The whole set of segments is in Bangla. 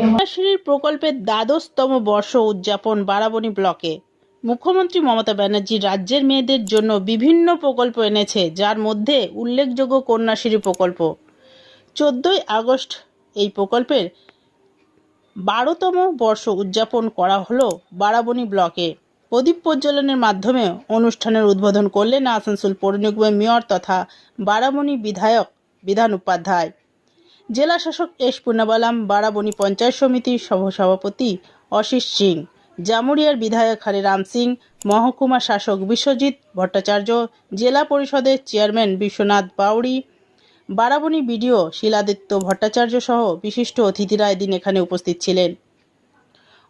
কন্যাশ্রীর প্রকল্পের দ্বাদশতম বর্ষ উদযাপন বারাবণী ব্লকে। মুখ্যমন্ত্রী মমতা ব্যানার্জি রাজ্যের মেয়েদের জন্য বিভিন্ন প্রকল্প এনেছে, যার মধ্যে উল্লেখযোগ্য কন্যাশ্রী প্রকল্প। চোদ্দই আগস্ট এই প্রকল্পের বারোতম বর্ষ উদযাপন করা হলো বারাবণী ব্লকে। প্রদীপ প্রজ্বলনের মাধ্যমে অনুষ্ঠানের উদ্বোধন করলেন আসানসোল পৌর নিগমের মেয়র তথা বারাবণী বিধায়ক বিধান উপাধ্যায়। জেলা শাসক এস পুনাবালাম বারাবণী পঞ্চায়েত সমিতির সহসভাপতি অশিস সিং, জামুরিয়ার বিধায়ক হরিরাম সিং, মহকুমা শাসক বিশ্বজিৎ ভট্টাচার্য, জেলা পরিষদের চেয়ারম্যান বিশ্বনাথ বাউড়ি, বারাবণী বিডিও শিলাদিত্য ভট্টাচার্য সহ বিশিষ্ট অতিথিরা এদিন এখানে উপস্থিত ছিলেন।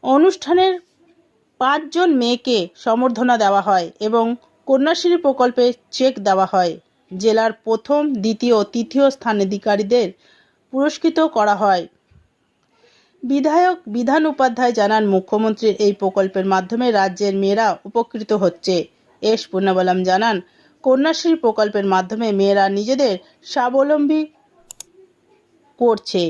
অনুষ্ঠানের পাঁচজন মেয়েকে সম্বর্ধনা দেওয়া হয় এবং কন্যাশ্রী প্রকল্পে চেক দেওয়া হয়। জেলার প্রথম, দ্বিতীয় তৃতীয় স্থানাধিকারীদের পুরস্কৃত করা হয়। বিধায়ক বিধান উপাধ্যায় জানান, মুখ্যমন্ত্রীর এই প্রকল্পের মাধ্যমে রাজ্যের মেয়েরা উপকৃত হচ্ছে। এস পূর্ণাবলাম জানান, কন্যাশ্রী প্রকল্পের মাধ্যমে মেয়েরা নিজেদের স্বাবলম্বী করছে।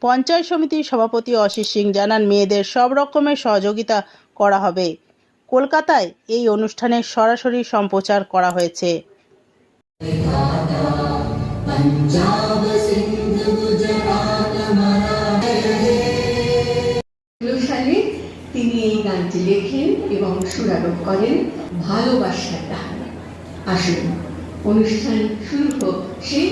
পঞ্চায়েত সমিতির সভাপতি অশিস সিং জানান, মেয়েদের সব রকমের সহযোগিতা করা হবে। কলকাতায় এই অনুষ্ঠানের সরাসরি সম্প্রচার করা হয়েছে। তিনি এই গানটি লেখেন এবং সুরারোপ করেন ভালোবাসার গান আসুন, অনুষ্ঠান শুরু হোক সেই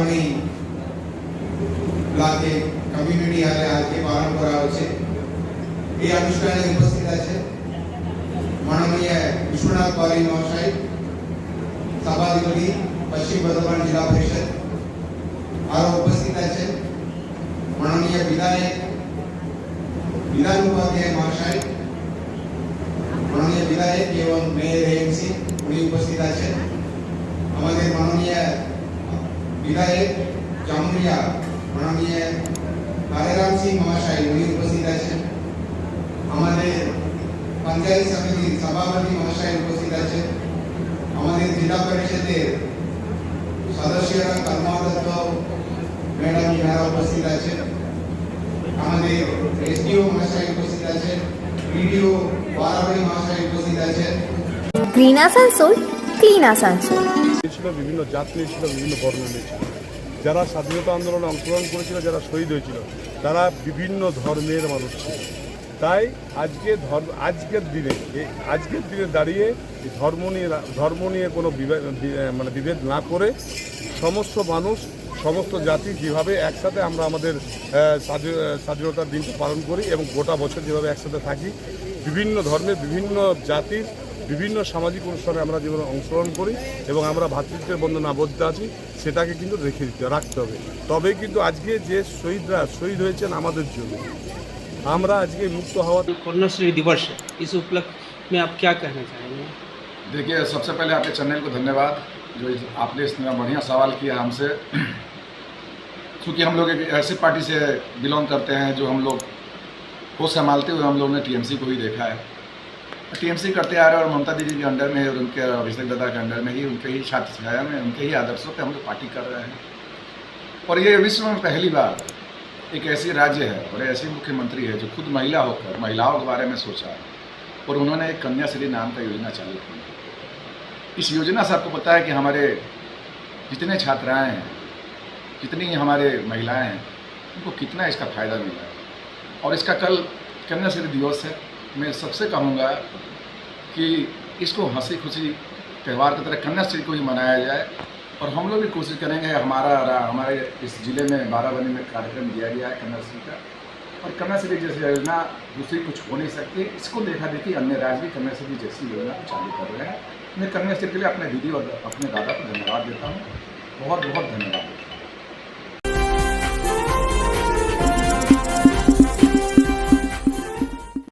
আমাদের বারাবাড়ি ব্লকে কমিউনিটি হলে আজকে পালন করা হচ্ছে এই অনুষ্ঠানে উপস্থিত আছে মাননীয় বিশ্বনাথ পালি মহাশয় সভাধিপতি পশ্চিম বর্ধমান জেলা পরিষদ আরও উপস্থিত আছে মাননীয় বিধায়ক বিধান উপাধ্যায় মহাশয় মাননীয় বিধায়ক এবং মেয়র এমসি উনি উপস্থিত আছেন আমাদের মাননীয় জামুরিয়া মাননীয় হরেরাম সিং মহাশয় উনি উপস্থিত আছেন। আমাদের পঞ্চায়েত সমিতির সভাপতি মহাশয় উপস্থিত আছেন। আমাদের জেলা পরিষদের সদস্যরা কর্মাধ্যক্ষ ম্যাডাম ইনারা উপস্থিত আছেন, আমাদের এসডিও মহাশয় উপস্থিত আছেন, বিডিও বারাবাড়ি মহাশয় উপস্থিত আছেন। গ্রিন আসানসোল ক্লিন আসানসোল ছিল বিভিন্ন জাত নিয়ে ছিল বিভিন্ন বর্ণ নিয়ে ছিল যারা স্বাধীনতা আন্দোলনে অংশগ্রহণ করেছিল, যারা শহীদ হয়েছিল, তারা বিভিন্ন ধর্মের মানুষ ছিল। তাই আজকে ধর্ম, আজকের দিনে আজকের দিনে দাঁড়িয়ে ধর্ম নিয়ে ধর্ম নিয়ে কোনো মানে বিভেদ না করে সমস্ত মানুষ, সমস্ত জাতি যেভাবে একসাথে আমরা আমাদের স্বাধীনতার দিনটা পালন করি এবং গোটা বছর যেভাবে একসাথে থাকি, বিভিন্ন ধর্মের বিভিন্ন জাতির বিভিন্ন সামাজিক অনুষ্ঠানে আমরা যেভাবে অংশগ্রহণ করি এবং আমরা ভাতৃত্বের বন্ধনে আবদ্ধ আছি সেটাকে কিন্তু রেখে দিতে রাখতে হবে তবেই কিন্তু আজকে যে শহীদরা শহীদ হয়েছেন আমাদের জন্য আমরা আজকে মুক্ত হওয়া कन्याश्री दिवस है इस उपलक्ष्य में आप क्या कहना चाहेंगे देखिए सबसे पहले आपके चैनल को धन्यवाद जो इस- आपने इतना बढ़िया सवाल किया हमसे क्योंकि हम लोग एक ऐसी पार्टी से बिलोंग करते हैं जो हम लोग को संभालते हुए हम लोग ने टीएमसी को ही देखा है टीएमसी करते आ रहे हैं और ममता दीदी के अंडर में और उनके अभिषेक दादा के अंडर में ही उनके ही छात्र छाया में, उनके ही आदर्शों पे हम लोग पार्टी कर रहे हैं। और ये विश्व में पहली बार एक ऐसी राज्य है और ऐसी मुख्यमंत्री है जो खुद महिला होकर, महिलाओं के बारे में सोचा और उन्होंने एक कन्याश्री नाम का योजना चालू की। इस योजना से आपको पता है कि हमारे जितने छात्राएँ हैं, जितनी हमारे महिलाएँ हैं, उनको कितना इसका फ़ायदा मिला है। और इसका कल कन्याश्री दिवस है। मैं सबसे कहूँगा कि इसको हँसी खुशी त्यौहार की तरह कन्याश्री को ही मनाया जाए और हम लोग भी कोशिश करेंगे हमारा हमारे इस ज़िले में बाराबनी में कार्यक्रम दिया गया है कन्याश्री का। और कन्याश्री जैसी योजना दूसरी कुछ हो नहीं सकती। इसको देखा देखी अन्य राज्य भी कन्याश्री जैसी योजना को चालू कर रहे हैं। मैं कन्याश्री के लिए अपने दीदी और अपने दादा को धन्यवाद देता हूँ। बहुत बहुत धन्यवाद।